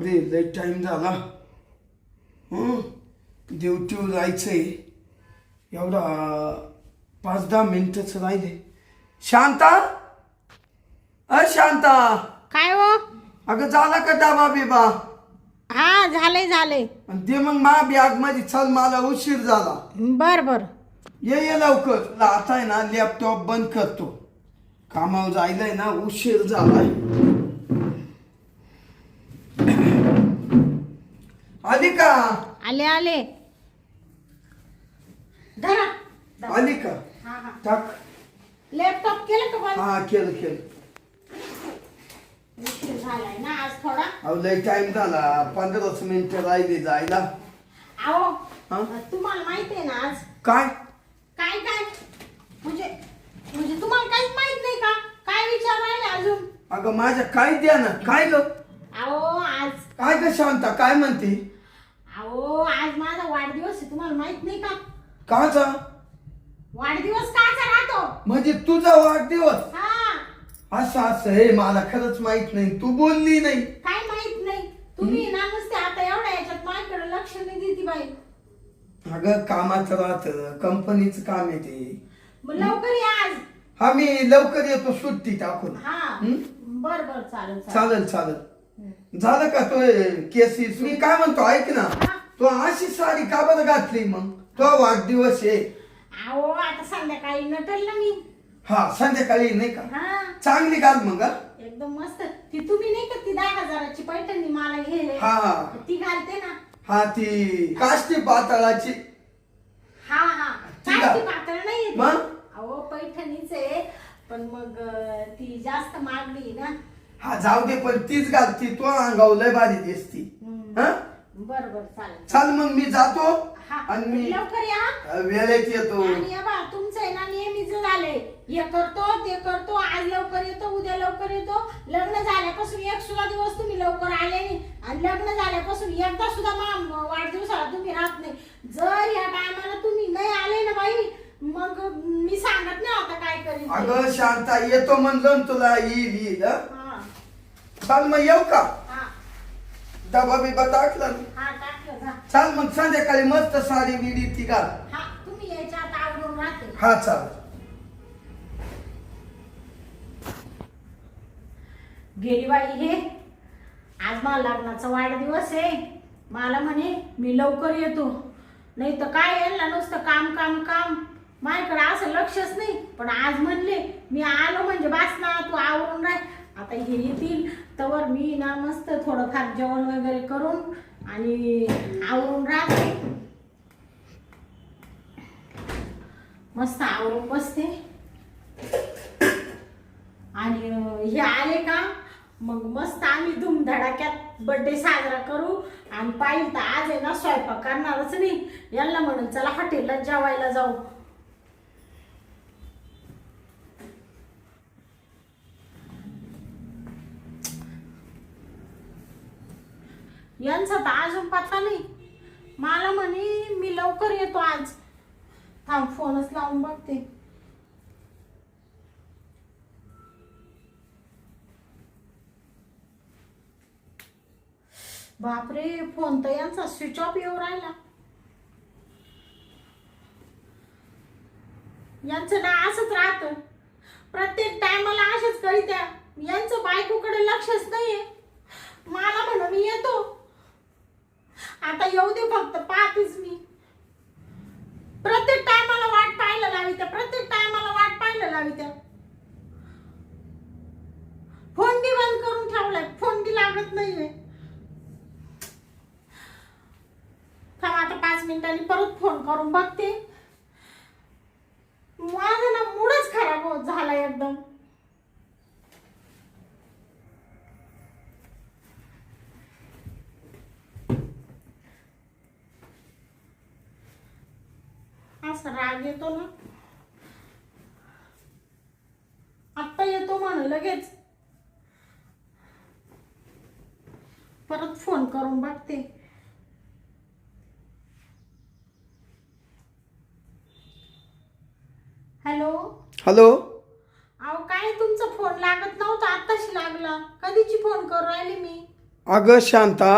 बापरे लय टाइम झाला. हं? ड्युटीवर जायचंय. एवढा पाच दहा मिनिटच राहिले. शांता? अ शांता? काय हो? अगं झाला का डाबा बिबा? हा झालंय झालंय. आणि ते मग मा बॅगमध्ये चल मला उशीर झाला. बर बर. ये ये लवकर. ला आता आहे ना लॅपटॉप बंद करतो. कामावर जायलाय ना उशीर झालाय. आली का आले आले. धरा. आली का हा हा. टाक. लॅपटॉप केलं का बंद? हा केलं केलं. उशीर झालाय ना आज थोडा. अहो लय टाइम झाला. पंधराच मिनिटं राहिली जायला. अहो हा? तुम्हाला माहिती आहे ना आज? काय? काय काय? म्हणजे म्हणजे तुम्हाला काहीच माहीत नाही का? काय विचार राहिले अजून? अगं माझ्या काय द्या ना काय ग? अहो आज काय ग शांता? काय म्हणते? अहो आज माझा वाढदिवस आहे तुम्हाला माहीत नाही का? काचा? वाढदिवस काचा राहतो. म्हणजे तुझा वाढदिवस? हा. असं असं हे मला खरंच माहीत नाही तू बोलली नाही. काय माहीत नाही? तुम्ही ना नुसते आता एवढ्या याच्यात माझ्याकडे लक्ष नाही देती बाई. अगं कामाचं राहत कंपनीचं काम आहे ते. मग लवकर या आज. हा मी लवकर येतो सुट्टी टाकून. हा. हं? बर बर चालेल चालेल. चालेल चालेल. झालं का तो केसीस मी काय म्हणतो ऐक ना. तू अशी साडी का बरं घातली मग? तो वाढदिवस आहे. अहो आता संध्याकाळी नटेल ना मी. हा संध्याकाळी नाही का? हा. चांगली घाल मग हा? एकदम मस्त. ती तुम्ही नाही का ती दहा हजाराची पैठणी मला घ्यायला हा हा. ती घालते ना. हा ती काष्टी पातळाची. हा हा. ती काय ती घाल. पातळ नाही मग? अहो पैठणीच आहे. पण मग अं, ती जास्त मागणी आहे ना. हा जाऊ दे पण तीच घाल ती अंगावर लय भारी दिसती. हम्म. हा? बर बर चालेल. चाल मग मी जातो हा आणि मी लवकर या. वेळेत येतो. आणि या बा तुमचं आहे ना नेहमीच झालंय हे करतो ते करतो आज लवकर येतो उद्या लवकर येतो. लग्न झाल्यापासून एक सुद्धा दिवस तुम्ही लवकर आले नाही. आणि लग्न झाल्यापासून एकदा सुद्धा मा वाढदिवसाला तुम्ही राहत नाही. जर या टायमाला तुम्ही नाही आले ना बाई मग मी सांगत नाही आता काय करीन ते. अगं शांता येतो म्हणलं ना तुला येईल येईल हं? चाल मग येऊ का? हा. डबा बिबा टाकला ना. हा टाकलं जा. चाल मग संध्याकाळी मस्त साडी बिडी ती घाल हा तुम्ही यायच्या आता आवडून राहते. हा चाल. गेली बाई हे. आज मला लग्नाचा वाढदिवस आहे. मला म्हणे मी लवकर येतो. नाही तर काय यांना नुसतं काम काम काम. माझ्याकडे असं लक्षच नाही. पण आज म्हणले मी आलो म्हणजे बास ना तू आवरून राह. आता हे येतील. तवर मी ना मस्त थोडंफार जेवण वगैरे करून आणि आवरून राहते. मस्त आवरून बसते. आणि हे आले का? मग मस्त आम्ही धुमधडाक्यात बर्थडे साजरा करू. आणि पाहिजे तर आज आहे ना स्वयंपाक करणारच नाही. यांना म्हणून चला हॉटेलला जेवायला जाऊ. यांचा तर अजून पत्ता नाही. मला म्हणे मी लवकर येतो आज. थांब फोनच लावून बघते. बापरे फोन तर यांचा स्विच ऑफ येऊ राहिला. यांचं ना असंच राहतं. प्रत्येक टायमाला असेच करीत्या यांचं बायकोकडे लक्षच नाहीये. मला म्हणून मी येतो. आता येऊ दे फक्त पाहतेच मी. प्रत्येक टायमाला वाट पाहायला लावी त्या प्रत्येक टायमाला वाट पाहायला लावी त्या. फोन बी बंद करून ठेवलाय फोन बी लागत नाहीये. थांब आता पाच मिनिटांनी परत फोन करून बघते माझा ना मूडच खराब होत झाला एकदम असा राग येतो ना? आत्ता येतो म्हण लगेच. परत फोन करून बघते. हॅलो हॅलो अहो काय तुमचा फोन लागत नव्हता? आत्ताशी लागला. कधीची फोन करू राहिली मी? अगं शांता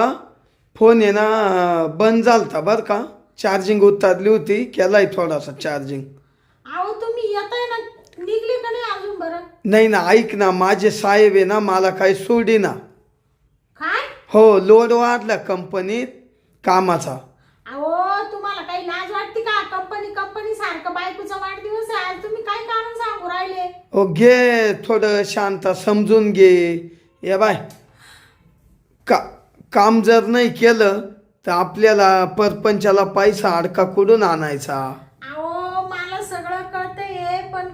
फोन आहे ना बंद झालता बरं का? चार्जिंग उतरली होती केलाय थोडासा चार्जिंग. अहो तुम्ही येताय ना निघले का नाही अजून बरं? नाही ना ऐक ना माझे साहेब आहे ना मला काही सोडी ना. काय? हो लोड वाढला कंपनीत कामाचा. अहो तुम्हाला काही लाज वाटते का? कंपनी कंपनी सारखं बायकोचा वाढदिवस आहे आज तुम्ही काय कारण सांगू राहिले? ओ घे थोडं शांत समजून घे. ये बाय. का काम जर नाही केलं तर आपल्याला परपंचाला पैसा अडका कुठून आणायचा? अहो मला सगळं कळतंय पण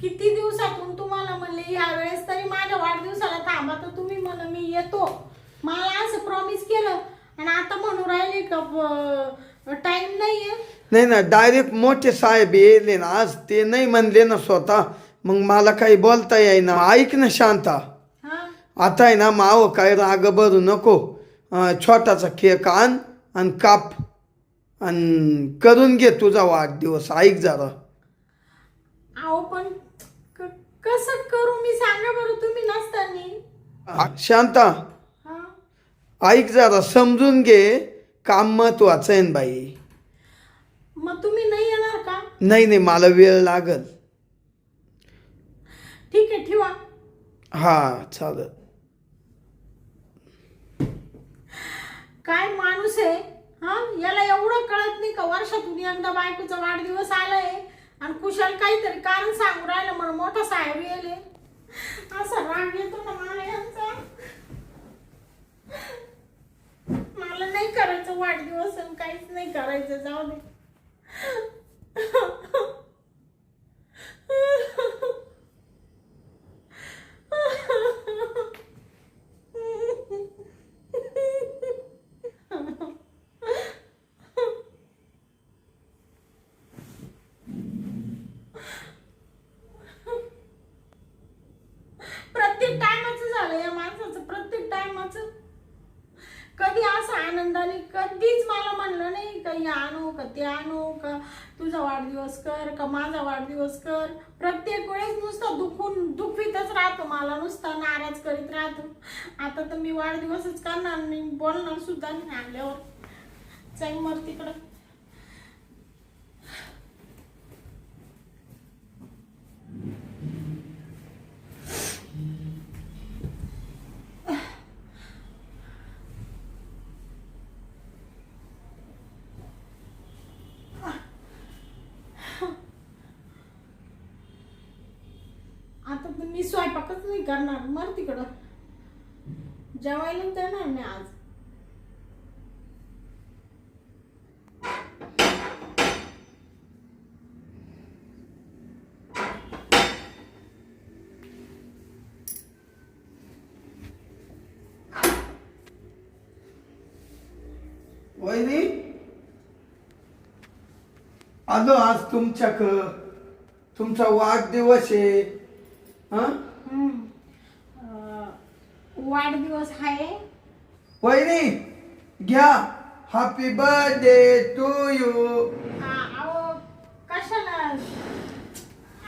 किती दिवसातून तुम्हाला म्हणले या वेळेस तरी माझ्या वाढदिवसाला थांबा तर तुम्ही म्हण मी येतो. मला असं प्रॉमिस केलं आणि आता म्हणू राहिले का टाइम नाहीये. नाही ना डायरेक्ट मोठे साहेब येले ना आज ते नाही म्हणले ना स्वतः. मग मला काही बोलता येईना. ऐक ना शांता. हा. आता आहे ना माव काय राग भरू नको. अं, छोटासा केक आण आणि काप आणि करून घे तुझा वाढदिवस. ऐक जरा. अहो पण क- कसं करू मी? सांगा बरं तुम्ही नसताना. शांता. हा? ऐक जरा समजून घे. काम महत्वाचं आहे ना बाई. मग तुम्ही नाही येणार का? नाही नाही मला वेळ लागल. ठीक आहे ठेवा. हा चालेल. काय माणूस आहे? हा? याला एवढं कळत नाही का वर्षातून एकदा बायकोचा वाढदिवस आलाय? आणि कुशाल काहीतरी कारण सांगू राहिलं म्हणून मोठा साहेब येले असा राग येतो ना मला यांचा. मला नाही करायचं वाढदिवस आणि काहीच नाही करायचं जाऊ दे प्रत्येक टायमाचं झालं या माणसाचं प्रत्येक टायमाचं कधी असं आनंदाने कधीच मला म्हणलं नाही का हे आणू का ते आणू का? तुझा वाढदिवस कर का माझा वाढदिवस कर? प्रत्येक वेळेस नुसतं दुखून दुखवीतच राहतो मला नुसता नाराज करीत राहतो. आता तर मी वाढदिवसच करणार नाही बोलणार सुद्धा नाही आल्यावर. चाई मर तिकडं आता तर मी स्वयंपाकच नाही करणार. मर तिकडं. जेवायला देणार नाही आज. वहिनी? आलो आज तुमच्याक तुमचा वाढदिवस आहे. हा? वाढदिवस आहे. वहिनी घ्या. हॅपी बर्थडे टू यू अहो कशाला?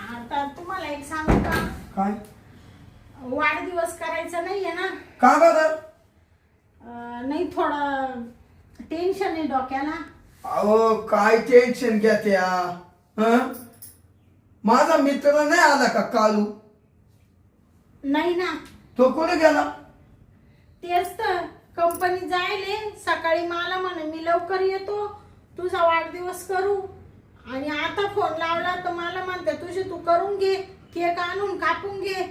आता तुम्हाला एक सांगू का? काय? वाढदिवस करायचा नाहीये ना. का बरं अं, नाही थोडं टेन्शन आहे डोक्याला. अहो काय टेन्शन घ्या त्या हं? माझा मित्र नाही आला का कालू? नाही ना. तो कुठे गेला? तेच तर. कंपनी जायले सकाळी मला म्हणे मी लवकर येतो. तुझा वाढदिवस करू. आणि आता फोन लावला तर मला म्हणते तुझे तू करून घे केक आणून कापून घे.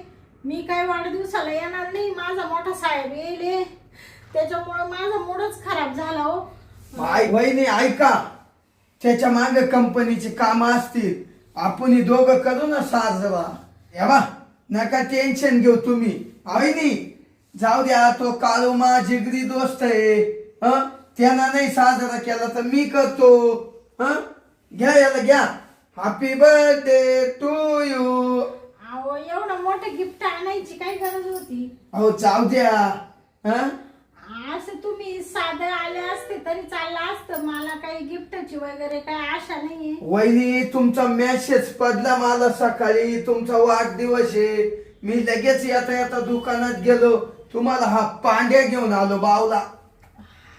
मी काय वाढदिवसाला येणार नाही माझा मोठा साहेब येईल. त्याच्यामुळं माझा मूडच खराब झाला हो. आई वहिनी ऐका. त्याच्यामागे कंपनीची कामं असतील. आपण ही दोघं करू ना साजवा या बा नका टेन्शन घेऊ तुम्ही. वहिनी जाऊ द्या तो काळू मा जिगरी दोस्त आहे. हं? त्यांना नाही साजरा केला तर मी करतो. हं? घ्या याला घ्या. हॅपी बर्थडे टू यू अहो एवढं मोठं गिफ्ट आणायची काय गरज होती? अहो जाऊ द्या. हं? असं तुम्ही साधे आले असते तरी चाललं असतं. मला काही गिफ्टची वगैरे काही आशा नाहीये. वहिनी तुमचा मेसेज पडला मला सकाळी. तुमचा वाढदिवस आहे. मी लगेच येता येता दुकानात गेलो. तुम्हाला हा पांड्या घेऊन आलो बावला.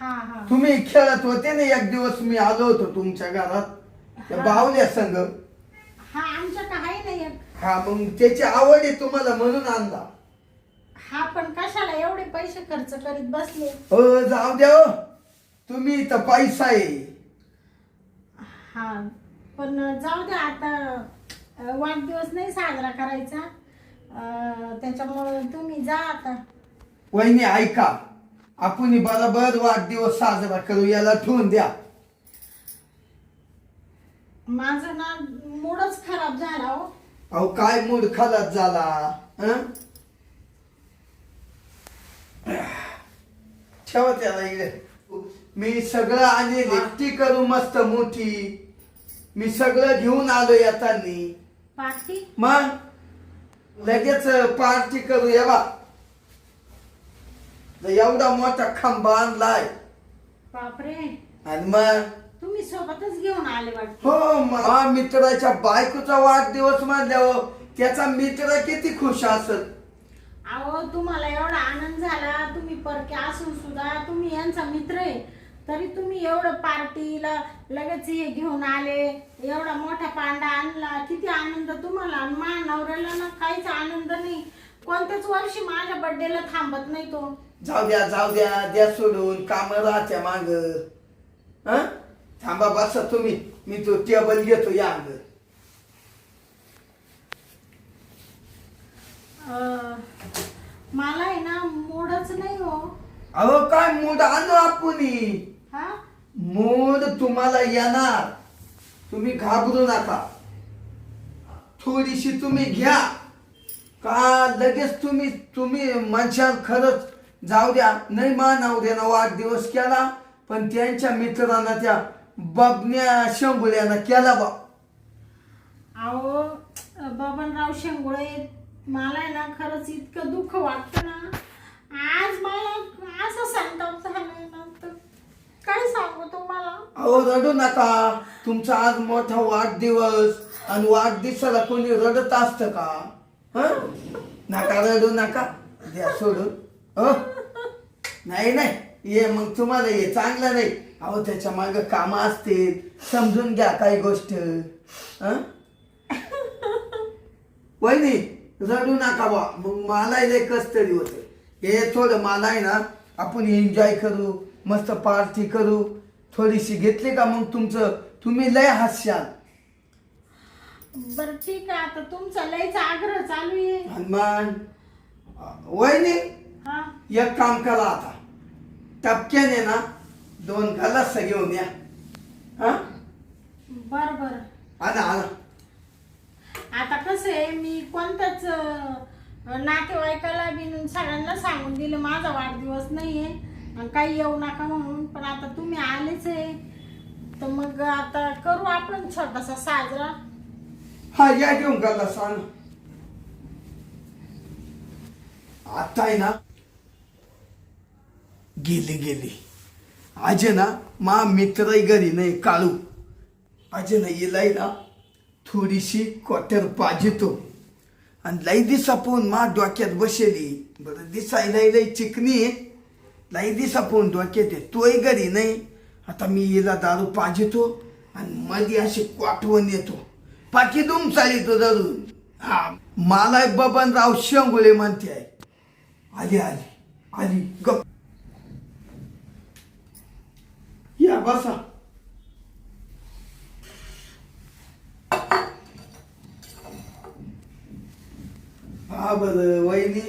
हा हा. तुम्ही खेळत होते ना एक दिवस मी आलो होतो तुमच्या घरात. त्या बावल्या संग. हा आमच्या काही नाही एक. हा मग त्याची आवड आहे तुम्हाला म्हणून आणला. हा पण कशाला एवढे पैसे खर्च करीत बसले? हो जाऊ द्या हो. तुम्ही तर पैसा आहे. हा पण जाऊ द्या आता. अं, वाढदिवस नाही साजरा करायचा. अं, त्याच्यामुळे तुम्ही जा आता. वहिनी ऐका. आपण बरोबर वाढदिवस साजरा करू याला ठेवून द्या. माझं ना मूडच खराब झाला हो अहो काय मूड खालात झाला? हं? ठेवा त्याला इकडे. मी सगळं आणि एकटी करू मस्त मोठी. मी सगळं घेऊन आलो येतानी. पार्टी? मग? लगेच पार्टी करू या बा एवढा मोठा खांबा आणलाय. बापरे. आणि मग? तुम्ही सोबतच घेऊन आले वाटतं. हो मा मित्राच्या बायकोचा वाढदिवस मानल्यावर त्याचा मित्र किती खुश असत अहो तुम्हाला एवढा आनंद झाला. तुम्ही परके असून सुद्धा तुम्ही यांचा मित्र आहे. तरी तुम्ही एवढं पार्टीला लगेच हे घेऊन आले. एवढा मोठा पांडा आणला. किती आनंद तुम्हाला. आणि माझ्या नवऱ्याला ना काहीच आनंद नाही. कोणत्याच वर्षी माझ्या बर्थडेला थांबत नाही तो. जाऊ द्या जाऊ द्या द्या सोडून काम राहत्या माग. थांबा बसा तुम्ही. मी तो टेबल घेतो या अंग. अं, मला आहे ना मूडच नाही हो. अहो काय मूड आणू आपण हा? मूड तुम्हाला येणार. तुम्ही घाबरू नका. थोडीशी तुम्ही घ्या. का लगेच तुम्ही तुम्ही म्हणशाल खरंच जाऊ द्या. नाही मानाव द्या वाढदिवस केला पण त्यांच्या मित्रांना त्या बबन्या शंभुल्यानं केला बा. अहो बबनराव शेंगुळे मला आहे ना खरंच इतकं दुःख वाटतं ना. आज मला असं संताप झालंय ना तर काय सांगू तुम्हाला? अहो रडू नका. तुमचा आज मोठा वाढदिवस आणि वाढदिवसाला कोणी रडत असतं का? हं? नका रडू नका. द्या सोडून. हो नाही नाही. ये मग तुम्हाला ये. चांगलं नाही. अहो त्याच्या माग कामं असतील. समजून घ्या काही गोष्ट. हं? वहिनी रडू नका बा मग मला लय कस तरी होतं. हे थोडं मला आहे ना आपण एन्जॉय करू मस्त पार्टी करू. थोडीशी घेतली का मग तुमचं? तुम्ही लय हास्याल बरं ठीक आहे. आता तुमचा लयच आग्रह चालू आहे. हनुमान. वहिनी एक काम करा आता. टपक्याने ना दोन गलास घेऊन या. हा? बर बर. आणा आणा आता कसं आहे मी कोणत्याच अं, नातेवाईकाला बी सगळ्यांना सांगून दिलं माझा वाढदिवस नाही आहे आणि काही येऊ नका म्हणून पण आता तुम्ही आलेच आहे. तर मग आता करू आपण छोटासा साजरा. हा या घेऊन गलास आणा. आता आहे ना गेली गेली. आज ना मा मित्रही घरी नाही काळू. आज ना येलाय ना थोडीशी क्वार्टर पाजितो आणि लई दिसा पाहून मा डोक्यात बसेली. बरं दिसायला लई चिकनी आहे. दिसा पाहून डोक्यात आहे. तोही घरी नाही. आता मी हिला दारू पाजितो आणि मध्ये अशी क्वाटवून येतो. पाठी दुम चालितो धरून. हा मला बबनराव शेंगुळे म्हणते. आहे आली आली आली गप. या बसा हा बर वहिनी.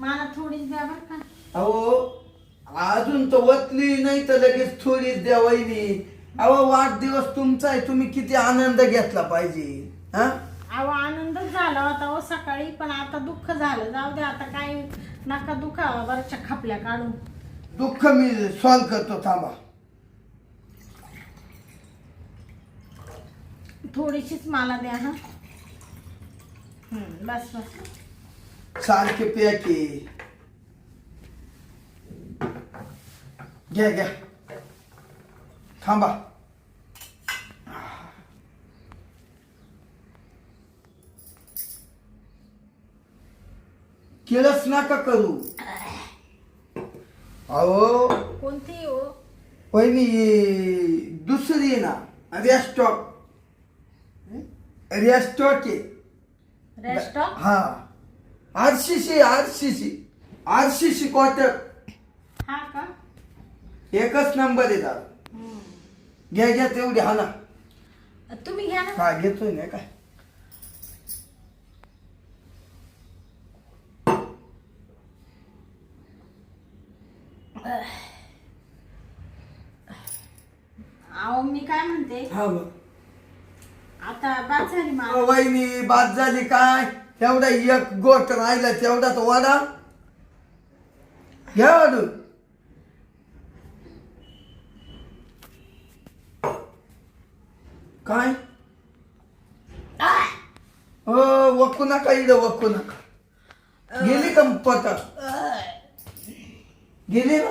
मला थोडीच द्या बरं का. अहो अजून तर वतली नाही तर लगेच थोडीच द्या वहिनी. अहो वाढदिवस तुमचा आहे तुम्ही किती आनंद घेतला पाहिजे हा? अहो आनंदच झाला होता हो सकाळी पण आता दुःख झालं. जाऊ दे आता काय नका दुखा वरच्या खपल्या काढून. दुःख मी सॉल्व करतो थांबा. थोडीशीच मला द्या हा. हम्म, बस बस. सारखे प्याके. घ्या घ्या. थांबा. केलंच नका करू. अहो. कोणती हो? वहिनी दुसरी ना रेस्टॉक. रेस्टॉक आहे. रेस्टॉप हा. RCC RCC RCC quarter. हा का? एकच नंबर आहे दादा. हम्म. घ्या घ्या तेवढी हा ना. तुम्ही घ्या ना. हा घेतोय ना काय अहो मी काय म्हणते? हा बघ आता बाद झाली वहिनी बाद झाली काय? तेवढा एक गोट राहिला तेवढा तो वाडा. घ्या वाढून काय? हो वकू नका इड वकू नका. गेली का पता गेली ना?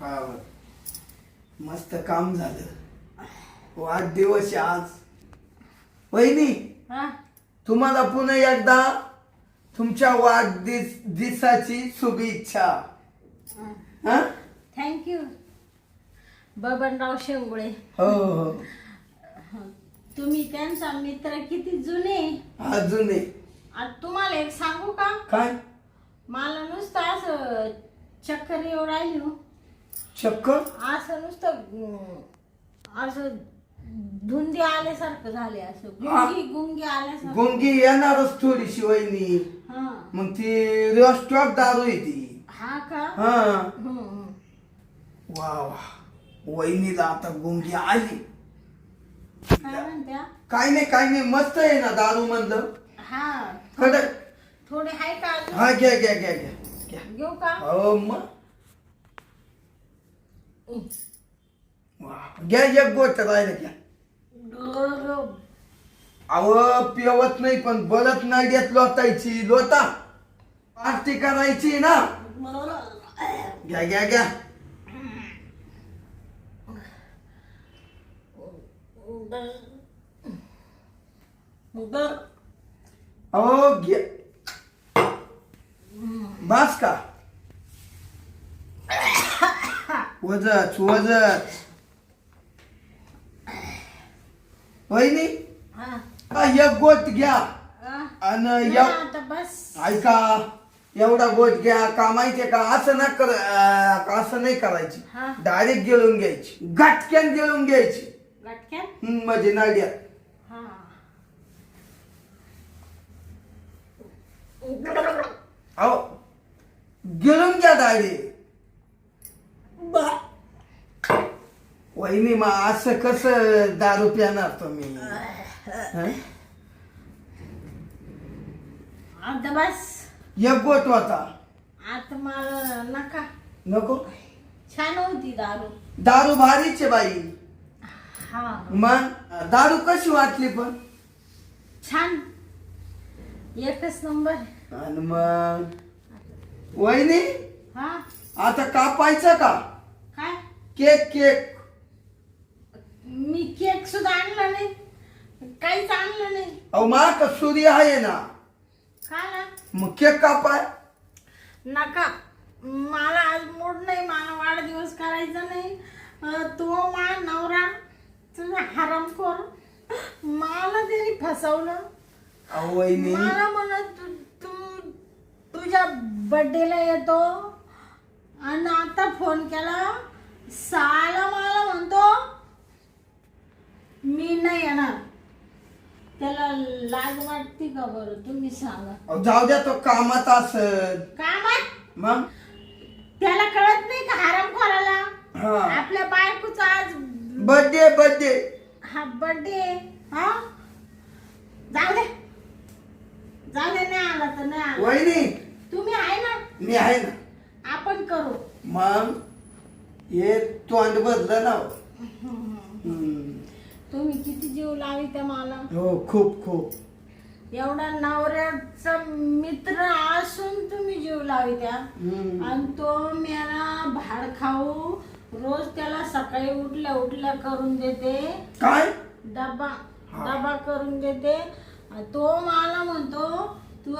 हा, बरं. मस्त काम झालं. वाढदिवस आहे आज. वहिनी हा? तुम्हाला पुन्हा एकदा तुमच्या वाढदिस दिवसाची शुभेच्छा. हा. Thank you Babanrao Shengule. हो हो. तुम्ही त्यांचा मित्र किती जुने? अजून आहे. आता तुम्हाला एक सांगू का? काय? मला नुसतं असं चक्कर येऊ राहिली हो. चक्कर? असं नुसतं अं, असं धुंदी आल्यासारखं झाले असं. हा. गुंगी गुंगी आल्यासारखं. गुंगी येणारच थोडीशी वहिनी. हा. मग ती रेस्टॉक दारू आहे ती. हा का? हा. हम्म, हम्म. वा वा. वहिनीला आता गुंगी आली. काय म्हणत्या? काय नाही काय नाही. मस्त आहे ना दारू म्हणलं. हा. कडक थोडे आहे का अजून? हा घ्या घ्या घ्या घ्या. घ्या. घेऊ का? हो मग? घ्या एक गोष्ट राहिलं घ्या. अहो पिवत नाही पण बलत नाही देत लोटायची. लोटा पार्टी करायची ना. घ्या घ्या घ्या. अहो घ्या. बास का वजच वजच वहिनी हा. हा, एक गोट घ्या. हा. आणि या आता बस. ऐका एवढा गोट घ्या. का माहितीये का? असं ना कर अं, असं नाही करायची. हा. डायरेक्ट गिळून घ्यायची. गटक्यान गिळून घ्यायची. लटक्यात हम्म, म्हणजे नाड्यात हा. अहो गिळून घ्या डायरेक्ट वहिनी मग असं कसं दारू पिणार तुम्ही? हं? आता बस. एक गोट होता. आता मला नका. नको? छान होती दारू. दारू भारीच आहे बाई. हा. मग? दारू कशी वाटली पण? छान. एकच नंबर. आणि मग? वहिनी? हा. आता कापायचं का? काय? Cake cake. मी केक सुद्धा आणला नाही. काहीच आणलं नाही. अहो मा का सूर्य आहे ना? काय ना मग केक कापाय. नका. मला आज मूड नाही मला वाढदिवस करायचा नाही. अं, तो मा नवरा तुझा हरामखोर. मला त्यांनी फसवलं. अहो वहिनी. मला म्हणत तुझ्या बर्थडेला येतो. आणि आता फोन केला. साला मला म्हणतो मी नाही येणार. त्याला लाज वाटते का बरं? तुम्ही सांगा. अहो, जाऊ द्या तो कामात असत कामात? मग? त्याला कळत नाही का हराम खोराला? हा. आपल्या बायकोचा आज बर्थडे बर्थडे हा बर्थडे हा? जाऊ दे. जाऊ दे नाही आला तर नाही आला. वहिनी. तुम्ही आहे ना? मी आहे ना. आपण करू. मग हे तोंड बदलं ना हो. हम्म. तुम्ही किती जीव लावी त्या मला? हो खूप खूप. एवढा नवऱ्याचा मित्र असून तुम्ही जीव लावी त्या हम्म. आणि तो मेला भाड खाऊ रोज त्याला सकाळी उठल्या उठल्या करून देते. काय? डबा. डबा करून देते. तो मला म्हणतो तू